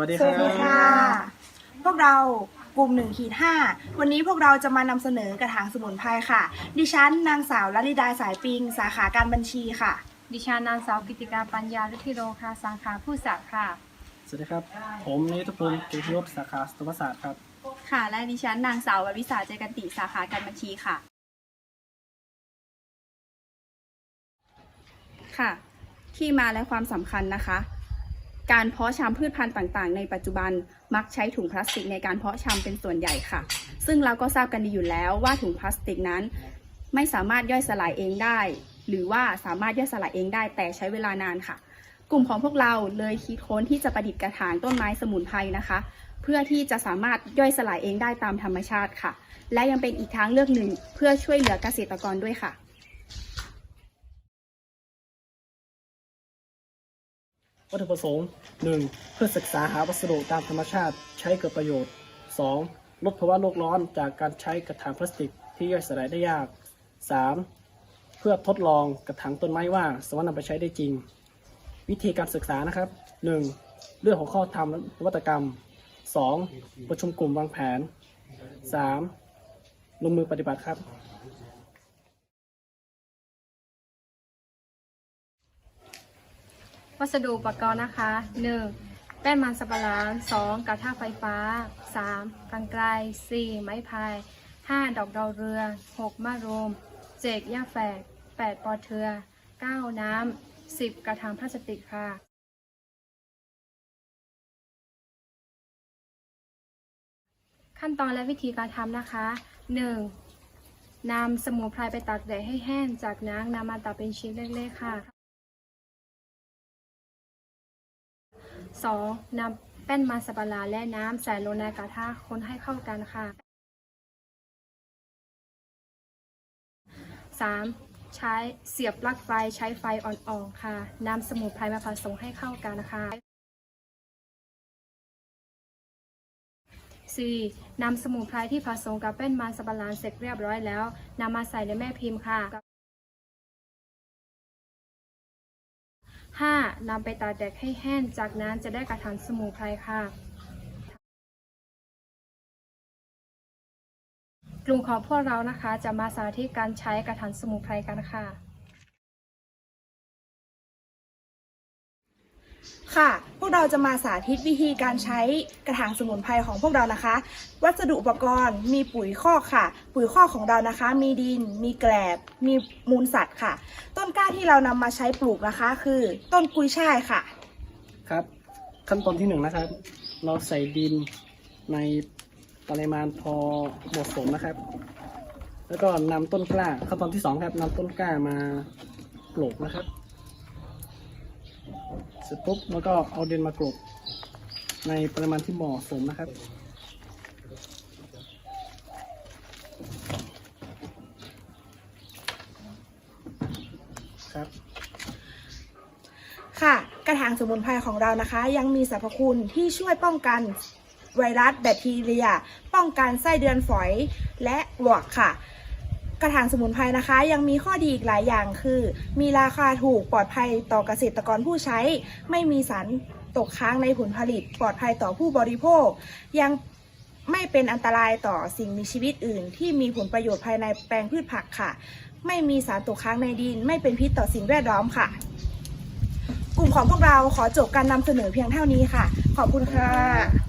วัสดีสครัวับสดีค่ะ พวกเรากลุ่มหนึ่งขีดห้าวันนี้พวกเราจะมานำเสนอกระถางสมุนไพรค่ะ ดิฉันนางสาวลลิดาสายปิง สาขาการบัญชีค่ะ ดิฉันนางสาวกิติการปัญญาฤทธิโรค่ะสาขาผู้สักค่ะสวัสดีครับ ผมนิตพลกิติยศสาขาสตวศาสตร์ครับ ค่ะ และดิฉันนางสาวววิสาเจกันติสาขาการบัญชีค่ะ ค่ะ ที่มาและความสำคัญนะคะ การเพาะชำพืชพันธุ์ต่างๆ ในปัจจุบันมักใช้ถุงพลาสติกในการเพาะชำเป็นส่วนใหญ่ค่ะ ซึ่งเราก็ทราบกันดีอยู่แล้วว่าถุงพลาสติกนั้น ไม่สามารถย่อยสลายเองได้ หรือว่าสามารถย่อยสลายเองได้แต่ใช้เวลานานค่ะ กลุ่มของพวกเราเลยคิดค้นที่จะประดิษฐ์กระถางต้นไม้สมุนไพรนะคะ เพื่อที่จะสามารถย่อยสลายเองได้ตามธรรมชาติค่ะ และยังเป็นอีกทางเลือกหนึ่งเพื่อช่วยเหลือเกษตรกรด้วยค่ะ วัตถุประสงค์ 1. เพื่อศึกษาหาวัสดุตามธรรมชาติใช้เกิดประโยชน์ 2. ลดภาวะโลกร้อนจากการใช้กระถางพลาสติกที่ย่อยสลายได้ยาก 3. เพื่อทดลองกระถางต้นไม้ว่าสามารถนำไปใช้ได้จริง วิธีการศึกษานะครับ 1. เรื่องของข้อทำและนวัตกรรม 2. ประชุมกลุ่มวางแผน 3. ลงมือปฏิบัติครับ วัสดุอุปกรณ์นะคะ 1. แป้นมันสับปะหลัง 2. กระทะไฟฟ้า 3. กันไกร 4. ไม้พาย 5. ดอกดาวเรือง 6. มะรุม 7. หญ้าแฝก 8. ปอเทือ 9. น้ำ 10. กระถางพลาสติกค่ะขั้นตอนและวิธีการทำนะคะ 1. นำสมุนไพรไปตากแดดให้แห้ง จากนั้นนำมาตัดเป็นชิ้นเล็กๆค่ะ 2. นำแป้นมันสับปะหลังและน้ำใส่ลงในกระทะคนให้เข้ากันค่ะ 3. ใช้เสียบปลั๊กไฟใช้ไฟอ่อนๆค่ะนำสมุนไพรมาผสมให้เข้ากันค่ะ 4. นำสมุนไพรที่ผสมกับแป้นมันสับปะหลังเสร็จเรียบร้อยแล้วนำมาใส่ในแม่พิมพ์ค่ะ 5. นำไปตากแดดให้แห้ง จากนั้นจะได้กระถางสมุนไพรค่ะ กลุ่มของพวกเรานะคะจะมาสาธิตการใช้กระถางสมุนไพรกันค่ะ ค่ะ พวกเราจะมาสาธิตวิธีการใช้กระถางสมุนไพรของพวกเรานะคะ วัสดุอุปกรณ์มีปุ๋ยคอกค่ะ ปุ๋ยคอกของเรานะคะ มีดิน มีแกลบ มีมูลสัตว์ค่ะ ต้นกล้าที่เรานำมาใช้ปลูกนะคะ คือ ต้นกุยช่ายค่ะ ครับ ขั้นตอนที่หนึ่งนะครับ เราใส่ดินในปริมาณพอเหมาะสมนะครับ แล้วก็นำต้นกล้าขั้นตอนที่สองครับนำต้นกล้ามาปลูกนะครับ เสร็จปุ๊บแล้วก็เอาดินมากลบในปริมาณที่เหมาะสมนะครับครับ ค่ะ กระถางสมุนไพรของเรานะคะ ยังมีสรรพคุณที่ช่วยป้องกันไวรัสแบคทีเรีย ป้องกันไส้เดือนฝอยและหวกค่ะ กระถางสมุนไพรนะคะ ยังมีข้อดีอีกหลายอย่างคือ มีราคาถูกปลอดภัยต่อเกษตรกรผู้ใช้ ไม่มีสารตกค้างในผลผลิต ปลอดภัยต่อผู้บริโภค ยังไม่เป็นอันตรายต่อสิ่งมีชีวิตอื่น ที่มีผลประโยชน์ภายในแปลงพืชผักค่ะ ไม่มีสารตกค้างในดิน ไม่เป็นพิษต่อสิ่งแวดล้อมค่ะ กลุ่มของพวกเราขอจบการนำเสนอเพียงเท่านี้ค่ะ ขอบคุณค่ะ